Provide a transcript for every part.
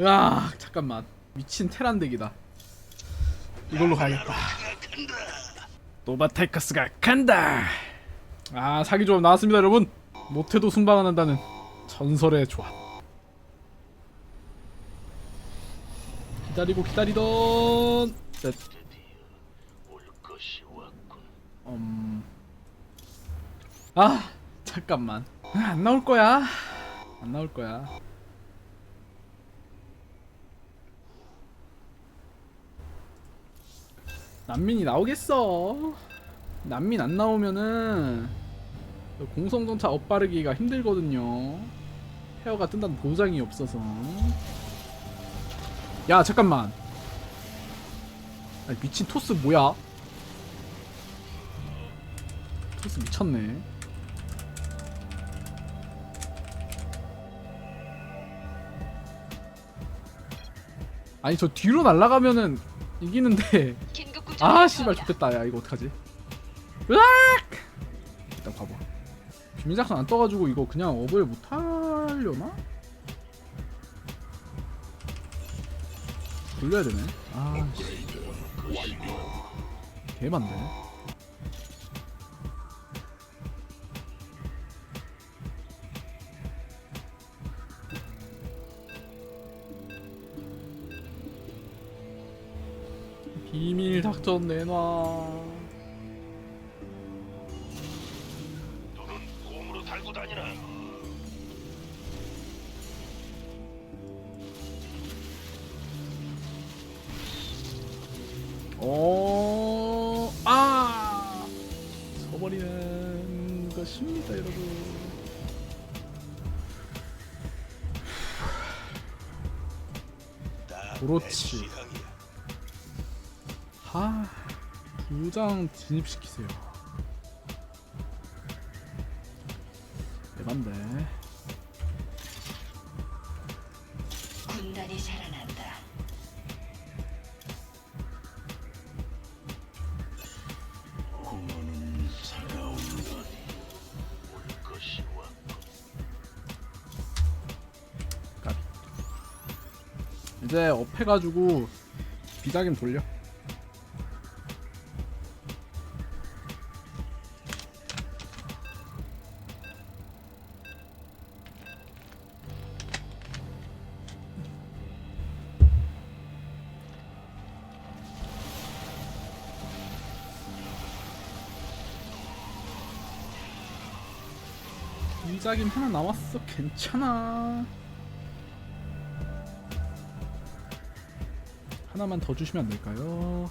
으아 잠깐만. 미친 테란덱이다. 이걸로 가야겠다. 노바타이커스가 간다! 아 사기 조합 나왔습니다 여러분. 못해도 순방을 한다는 전설의 조합. 기다리고 기다리던. 넷. 음... 아 잠깐만. 아, 안 나올 거야. 안 나올 거야 난민이 나오겠어. 난민 안 나오면은 공성전차 엇바르기가 힘들거든요. 페어가 뜬다는 보장이 없어서. 야 잠깐만. 아니, 미친 토스 뭐야? 토스 미쳤네. 아니 저 뒤로 날아가면은 이기는데 아 씨발 좋겠다. 야 이거 어떡하지? 으악! 일단 가봐. 비밀작전 안 떠가지고 이거 그냥 업을 못하려나? 돌려야 되네. 아 씨. 개만데 비밀 작전 내놔 너는 곰으로 달고 다니나? 어, 아, 서버리는 것입니다, 여러분. 그렇지. 하, 두장 진입시키세요. 대반데. 군단이 살아난다. 공허는 살아온다니 올 것이 까비. 이제 업 해가지고 비자금 돌려. 비자금 하나 남았어. 괜찮아. 하나만 더 주시면 안 될까요?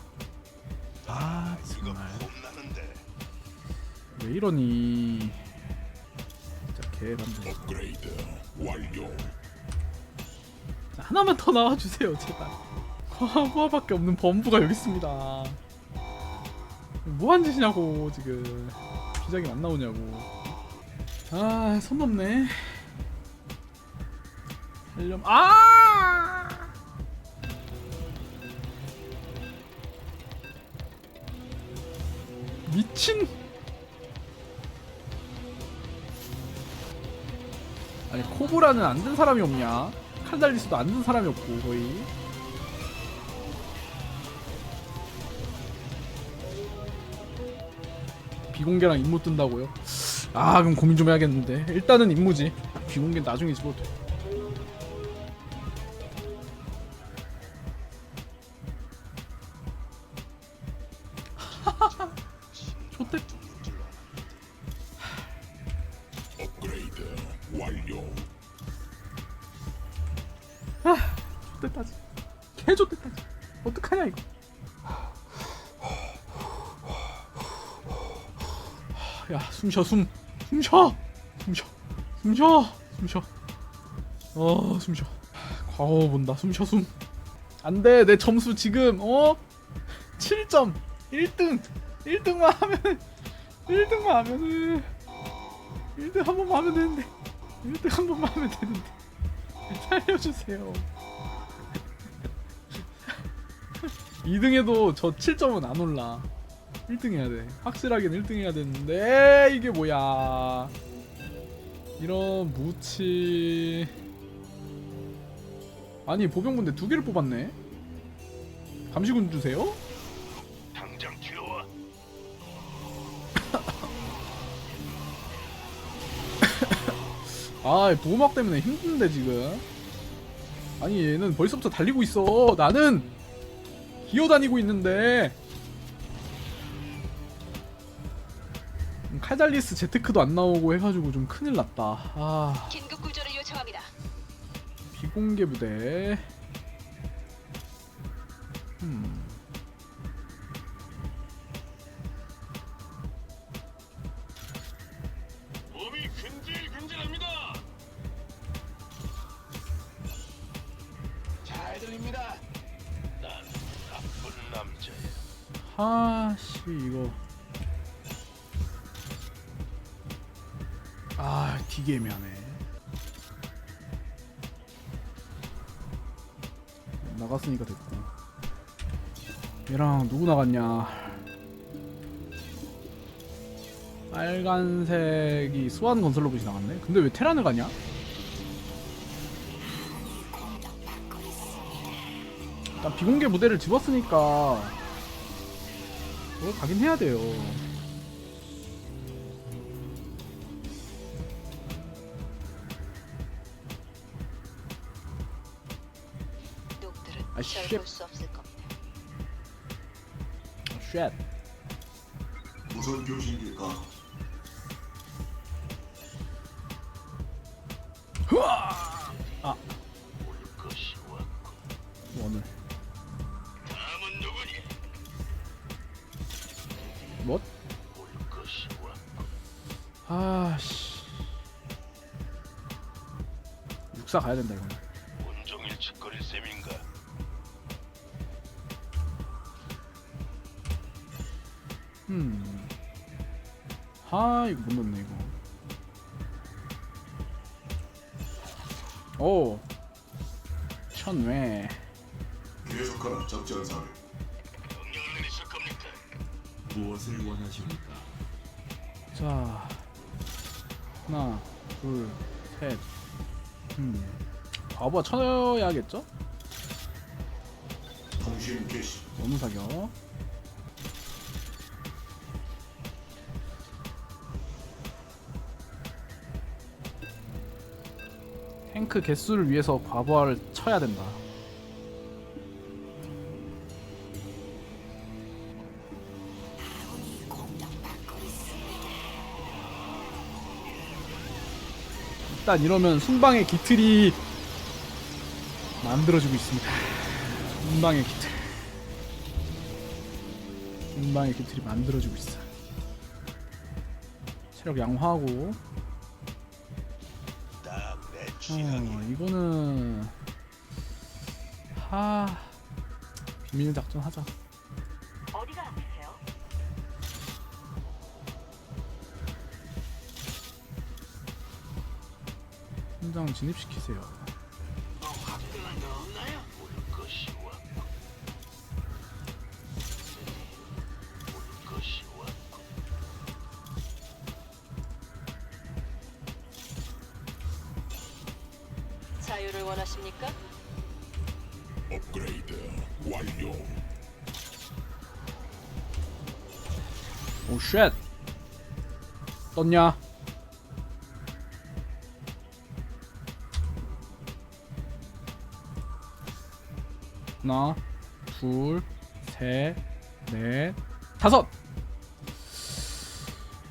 아 정말 왜 이러니? 진짜 개반대. 업그레이드 완료 자, 하나만 더 나와주세요 제발. 과부하밖에 없는 범부가 여기 있습니다. 뭐한 짓이냐고 지금 비장이 안 나오냐고. 아선 넘네. 살렴 아! 미친. 아니 코브라는 안 든 사람이 없냐? 칼달리스도 안 든 사람이 없고 거의. 비공개랑 임무 뜬다고요? 아 그럼 고민 좀 해야겠는데. 일단은 임무지. 비공개 나중에 집어도 돼. 좋대. 업그레이드 완료. 좋댔다지. 개 좋댔다지. 어떡하냐 이거 야 숨 쉬어 숨. 숨 쉬어! 숨 쉬어. 숨 쉬어! 숨 쉬어. 어 숨 쉬어. 과거 본다. 숨 쉬어 숨. 안 돼. 내 점수 지금 어? 7점. 1등. 1등만 하면 1등만 하면은 1등 한 번만 하면 되는데 1등 한 번만 하면 되는데. 살려주세요. 2등에도 저 7점은 안 올라 1등 해야 돼 확실하게는 1등 해야 되는데 이게 뭐야 이런 무치 아니 보병군대 두 개를 뽑았네. 감시군 주세요? 당장 튀어와. 아 보호막 때문에 힘든데 지금. 아니 얘는 벌써부터 달리고 있어. 나는 기어다니고 있는데. 음, 칼달리스 제트크도 안 나오고 해가지고 좀 큰일 났다. 아 긴급 구조를 요청합니다. 비공개 부대. 음. 아 되게 애매하네. 나갔으니까 됐고. 얘랑 누구 나갔냐? 빨간색이 수완 건설 로봇이 나갔네? 근데 왜 테란을 가냐? 일단 비공개 무대를 집었으니까 그거 가긴 해야 돼요. 아, 절 쉣. 볼 수 없을 겁니다. 쉣. 무슨 교신일까? 아, 올 것이 왔고. 오늘 다음은 누구니? 뭐? 올 것이 왔고. 아 씨. 육사 가야 된다 이거 아 이거 못 넣네 이거. 오. 천외. 계속하라 적전사를 명령을 내리실 겁니까? 무엇을 원하십니까? 자. 하나, 둘, 셋. 음. 바보가 쳐야겠죠? 통신 개시 너무 사겨. 탱크 개수를 위해서 과부하를 쳐야 된다. 일단 이러면 순방의 기틀이 만들어지고 있습니다. 순방의 기틀. 중방의 기틀이 만들어지고 있어. 체력 양호하고. 어. 이거는 하 비밀 작전 하자. 어디가 아프세요? 현장 진입시키세요. 쉣. 떴냐? 하나, 둘, 셋, 넷, 다섯.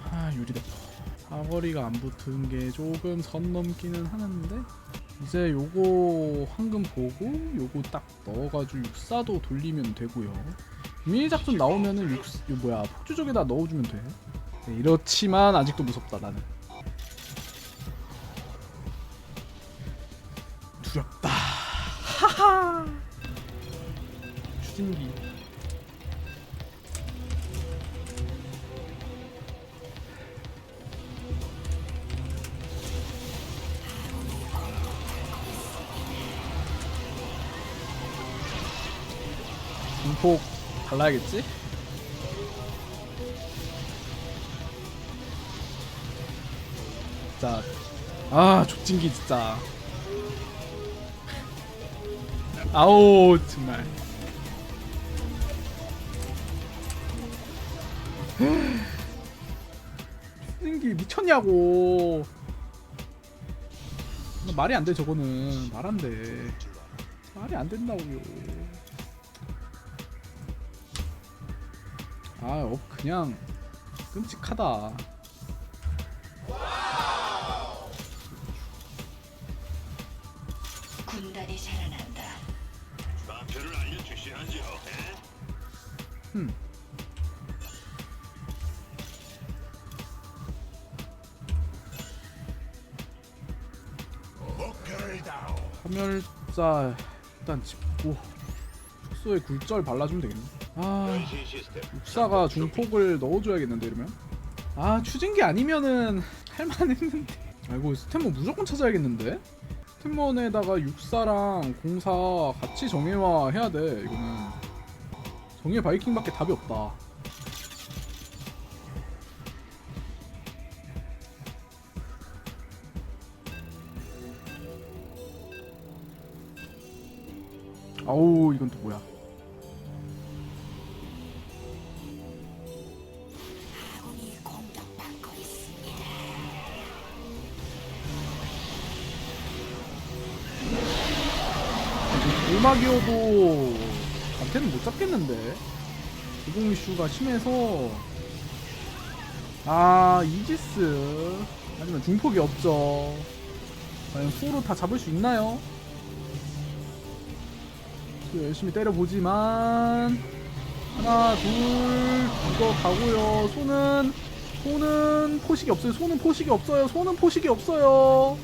아 유리대포. 사거리가 안 붙은 게 조금 선 넘기는 하는데 이제 요거 황금 보고 요거 딱 넣어가지고 육사도 돌리면 되고요. 미니 작전 나오면은 육, 이 뭐야 폭주족에다 넣어주면 돼. 네, 이렇지만 아직도 무섭다 나는. 달라야겠지? 진짜. 아 족진기 진짜. 아우 정말. 신기 미쳤냐고. 말이 안 돼 저거는. 말 안 돼. 말이 안 된다고요 아 어, 그냥 끔찍하다 군단이 살아난다. 좌표를? 흠 목표를 다오. 파멸자 일단 짚고 숙소에 굴절 발라주면 되겠네 아. 육사가 중폭을 넣어줘야겠는데 이러면? 아 추진기 아니면은 할만했는데. 아이고 스탠먼 무조건 찾아야겠는데? 스탠먼에다가 육사랑 공사 같이 정예화 해야 돼 이거는. 정예 바이킹밖에 답이 없다. 아우 이건 또 뭐야 오마기어도 한테는 못 잡겠는데? 제공 이슈가 심해서. 아 이지스. 하지만 중폭이 없죠. 과연 수로 다 잡을 수 있나요? 또 열심히 때려보지만. 하나 둘 이거 가고요. 손은 손은 포식이 없어요. 손은 포식이 없어요. 손은 포식이 없어요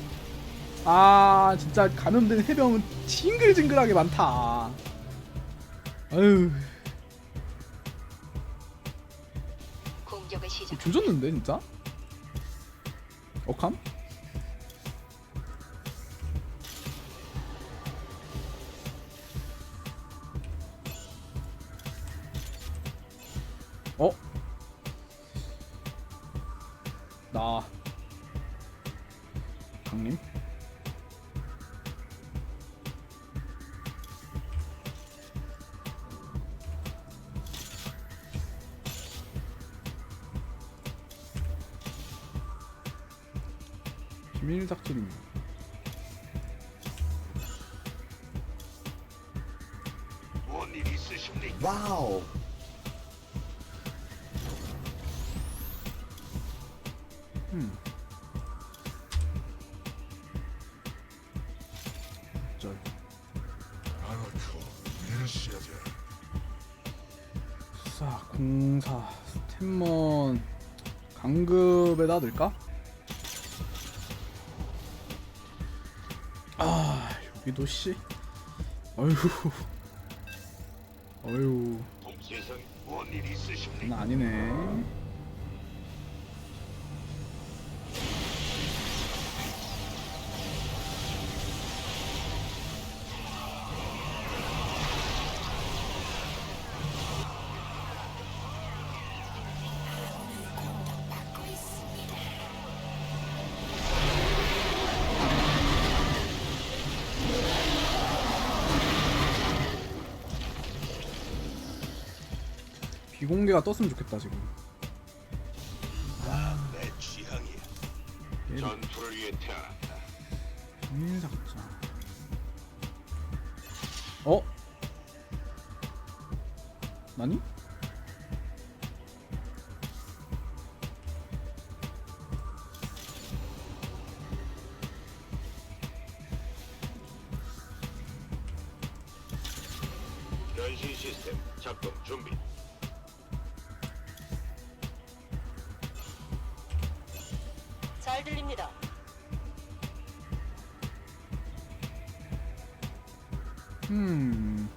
아 진짜 감염된 해병은 징글징글하게 많다 아유 공격을 시작. 조졌는데 진짜 억함? 어? 나 강림? 비밀 작전입니다. 뭔일 있으십니까? 와우. 음. 이러셔야죠. 사 공사 스탠먼 강급에다 넣을까? 아 여기도 씨. 어휴. 어휴. 장난 아니네. 비공개가 떴으면 좋겠다 지금. 내 취향이야. 얘를 전투를 위해 태어났다. 작전. 어? 나니? 잘 들립니다. 음.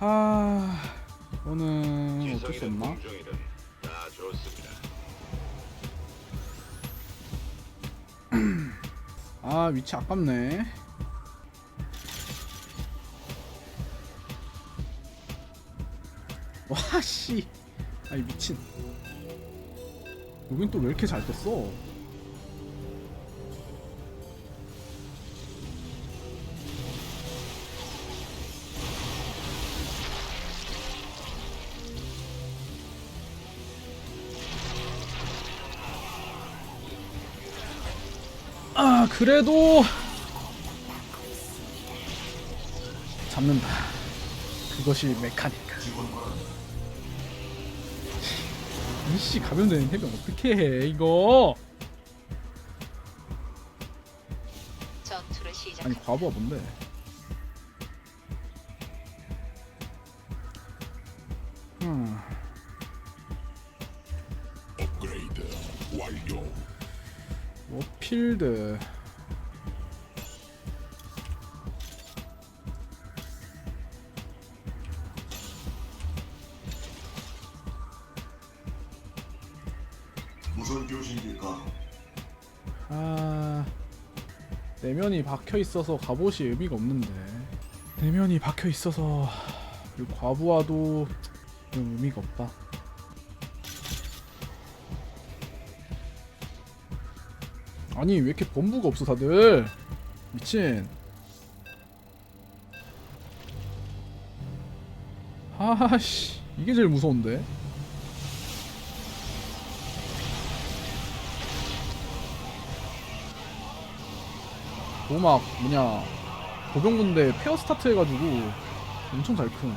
하. 이거는 어쩔 수 없나? 다 좋습니다. 아 위치 아깝네. 와 씨. 아이 미친. 여긴 또 왜 이렇게 잘 떴어? 아 그래도 잡는다 그것이 메카닉 이씨 감염되는 해병 어떻게 해 이거? 전투를 시작. 아니 과부가 뭔데? 음. 업그레이드 완료. 워필드 박혀 있어서 갑옷이 의미가 없는데. 내면이 박혀 있어서 그리고 과부하도 좀 의미가 없다. 아니 왜 이렇게 본부가 없어 다들? 미친. 아씨 이게 제일 무서운데 보막 뭐냐 보병군대 페어 스타트 해가지고 엄청 잘 큰.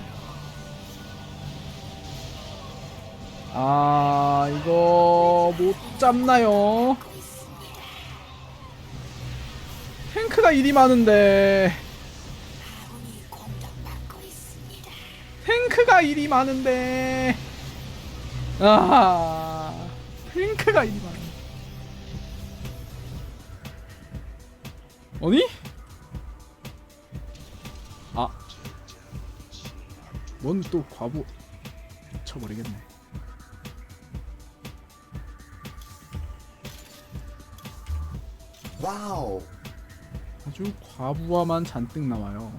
아 이거 못 잡나요? 탱크가 일이 많은데 탱크가 일이 많은데 아 탱크가 일이 많은 아니? 아. 뭔 또 과부 쳐버리겠네. 와우. 아주 과부하만 잔뜩 나와요.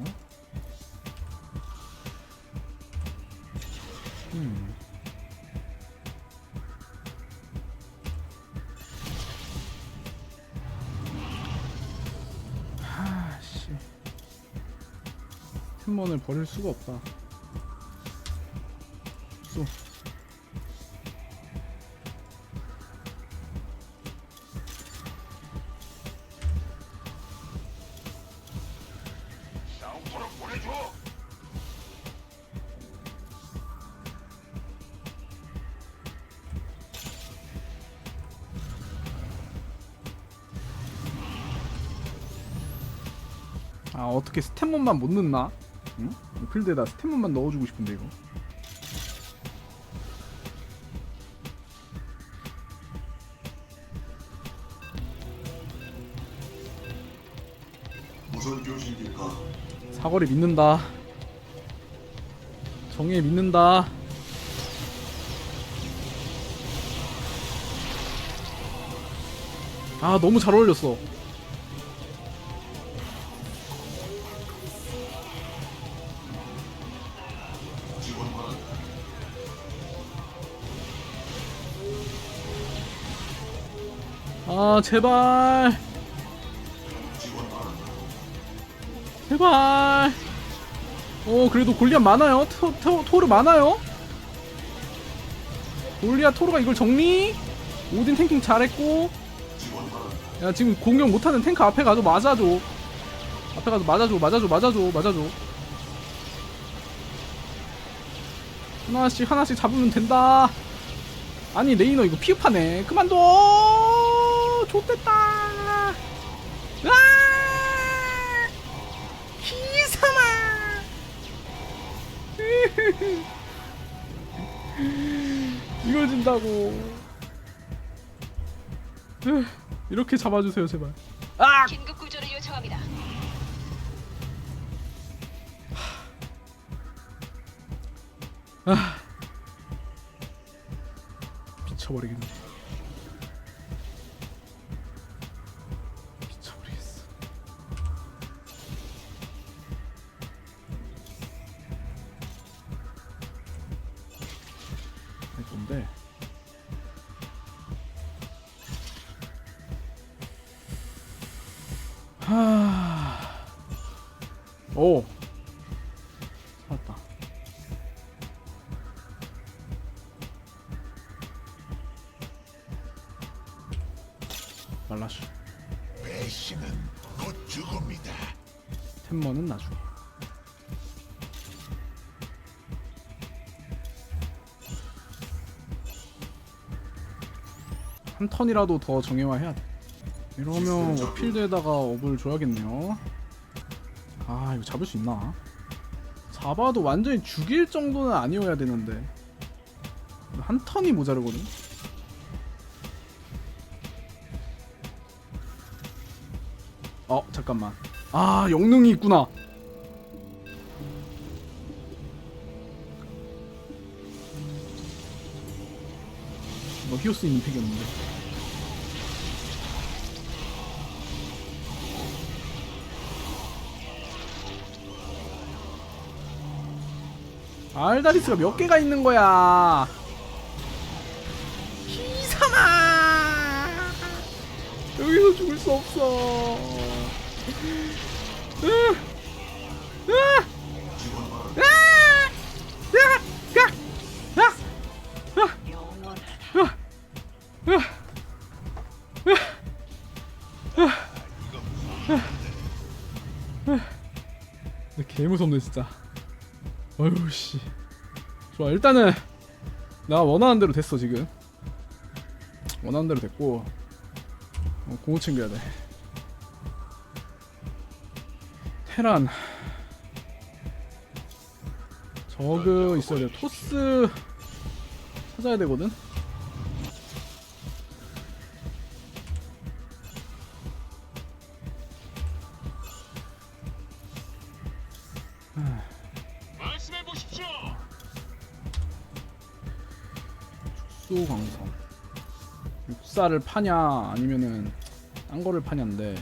음. 팀원을 버릴 수가 없다. 쏘. 아 어떻게 스탠몬만 못 넣나? 응? 필드에다 스탠몬만 넣어주고 싶은데 이거. 사거리 믿는다. 정예 믿는다. 아 너무 잘 어울렸어. 아 제발. 제발. 어 그래도 골리앗 많아요. 토, 토, 토르 많아요. 골리앗 토르가 이걸 정리. 오딘 탱킹 잘했고. 야 지금 공격 못하는 탱크 앞에 가서 맞아줘 앞에 가서 맞아줘 맞아줘 맞아줘 맞아줘 하나씩 하나씩 잡으면 된다 아니 레이너 이거 피흡하네 그만둬 좋됐다. 아! 기사마! 이걸 진다고. 으, 이렇게 잡아주세요 제발. 아! 긴급 구조를 요청합니다. 미쳐버리겠네. 템머는 나중에. 한 턴이라도 더 정예화해야 돼. 이러면 어필드에다가 업을 줘야겠네요. 아 이거 잡을 수 있나? 잡아도 완전히 죽일 정도는 아니어야 되는데 한 턴이 모자르거든. 어 잠깐만. 아 영능이 있구나. 뭐 히오스 있는 팩이었는데. 알다리스가 몇 개가 있는 거야? 기사마 여기서 죽을 수 없어. 개 무섭네 진짜. 어휴 씨. 좋아 일단은 나 원하는 대로 됐어 지금. 원하는 대로 됐고 어, 공호 챙겨야 돼. 테란. 저그 있어야 돼. 토스 찾아야 되거든. 수 광선. 육사를 파냐 아니면은 딴 거를 파냐인데.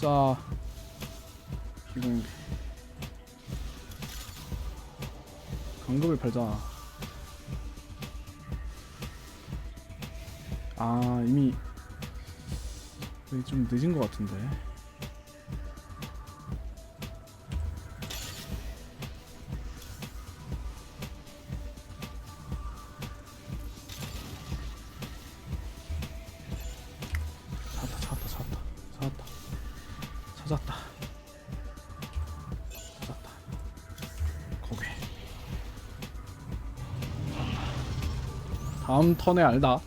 자 비공개 강급을 팔자 아 이미 좀 늦은 것 같은데. 다. 다음 턴에 알다.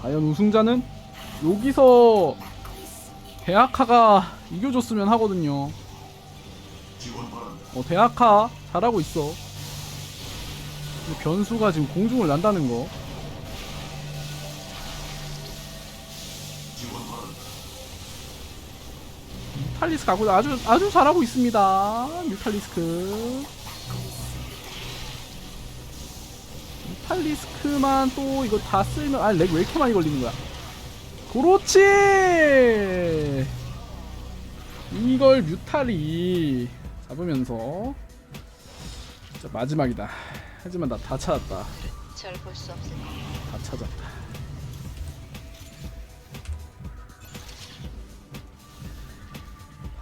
과연 우승자는 여기서 대학하가 이겨줬으면 하거든요. 어, 대학하 잘하고 있어. 변수가 지금 공중을 난다는 거. 뮤탈리스크 하고 아주 아주 잘하고 있습니다. 뮤탈리스크. 뮤탈리스크만 또 이거 다 쓸면 아 렉 왜 이렇게 많이 걸리는 거야? 그렇지. 이걸 뮤탈이 잡으면서 진짜 마지막이다. 하지만 나 다 찾았다. 절 볼 수 없으니 다 찾았다.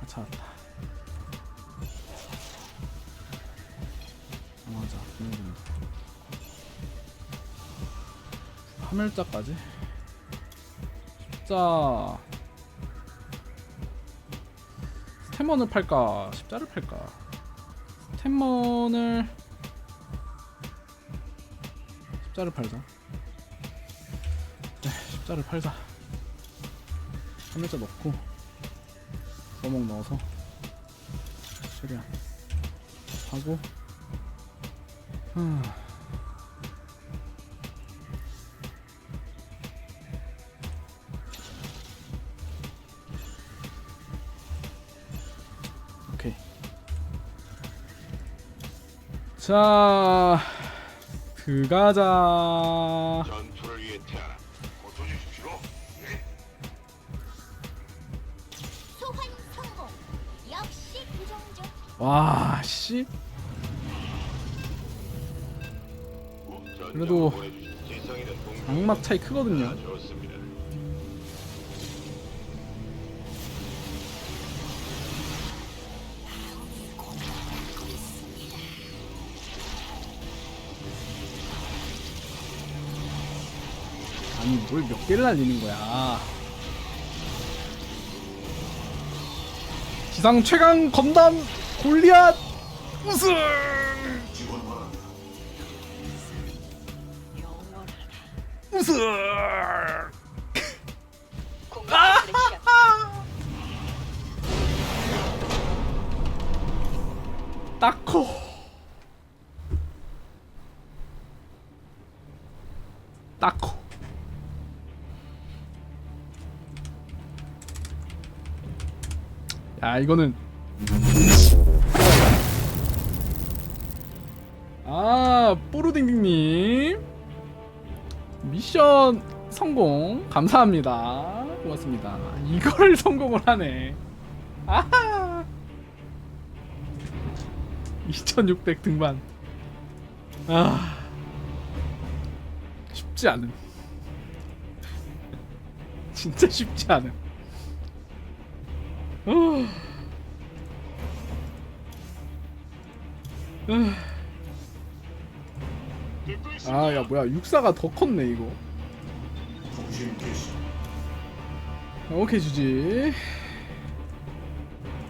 다 찾았다. 아, 맞아. 화멸자까지? 십자. 스태먼을 팔까? 십자를 팔까? 스태먼을 십자를 팔자. 네, 십자를 팔자. 화물자 넣고 써먹 넣어서 최대한 하고 음. 자, 들어가자. 전투를 위해 태어나 고쳐주십시오. 예. 소환 성공. 역시 그 부정적. 와, 씨. 그래도 보내주신 차이 크거든요. 아, 좋습니다. 뭘 몇 개를 날리는 거야? 지상 최강 건담 골리앗 우승! 우승! 딱코 딱코 야 이거는. 아 뽀루딩딩님. 미션 성공. 감사합니다. 고맙습니다. 이걸 성공을 하네. 아하! 2600 등반. 아 쉽지 않은 진짜 쉽지 않은 있습니다. 아야 뭐야 육사가 더 컸네 이거. 오케이 주지